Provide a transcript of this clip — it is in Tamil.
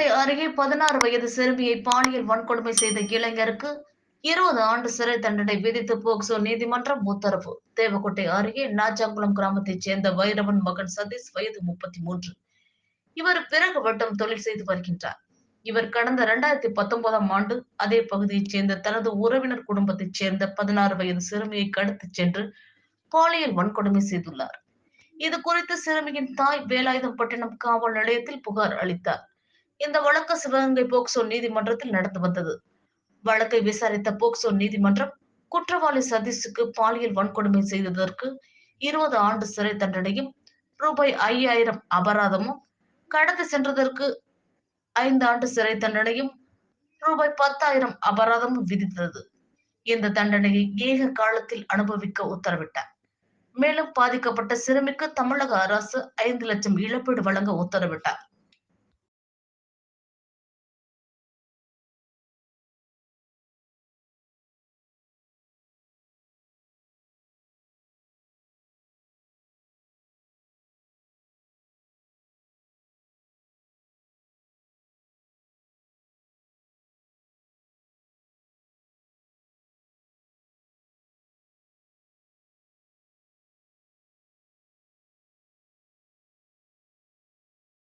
தேவக்கோட்டை அருகே பதினாறு வயது சிறுமியை பாலியல் வன்கொடுமை செய்த இளைஞருக்கு இருபது ஆண்டு சிறை தண்டனை விதித்து போக்சோ நீதிமன்றம் உத்தரவு. தேவக்கோட்டை அருகே நாச்சாங்குளம் கிராமத்தைச் சேர்ந்த வைரவன் மகன் சதீஷ் வயது முப்பத்தி மூன்று. இவர் பிறகு வட்டம் தொழில் செய்து வருகின்றார். இவர் கடந்த இரண்டாயிரத்தி பத்தொன்பதாம் ஆண்டு அதே பகுதியைச் சேர்ந்த தனது உறவினர் குடும்பத்தைச் சேர்ந்த பதினாறு வயது சிறுமியை கடத்திச் சென்று பாலியல் வன்கொடுமை செய்துள்ளார். இது குறித்து சிறுமியின் தாய் வேலாயுதம்பட்டினம் காவல் நிலையத்தில் புகார் அளித்தார். இந்த வழக்கு சிவகங்கை போக்சோ நீதிமன்றத்தில் நடந்து வந்தது. வழக்கை விசாரித்த போக்சோ நீதிமன்றம் குற்றவாளி சதீஷுக்கு பாலியல் வன்கொடுமை செய்ததற்கு இருபது ஆண்டு சிறை தண்டனையும் ரூபாய் ஐயாயிரம் அபராதமும் கடத்தி சென்றதற்கு ஐந்து ஆண்டு சிறை தண்டனையும் ரூபாய் பத்தாயிரம் அபராதமும் விதித்தது. இந்த தண்டனையை ஏக காலத்தில் அனுபவிக்க உத்தரவிட்டார். மேலும் பாதிக்கப்பட்ட சிறுமிக்கு தமிழக அரசு ஐந்து லட்சம் இழப்பீடு வழங்க உத்தரவிட்டார்.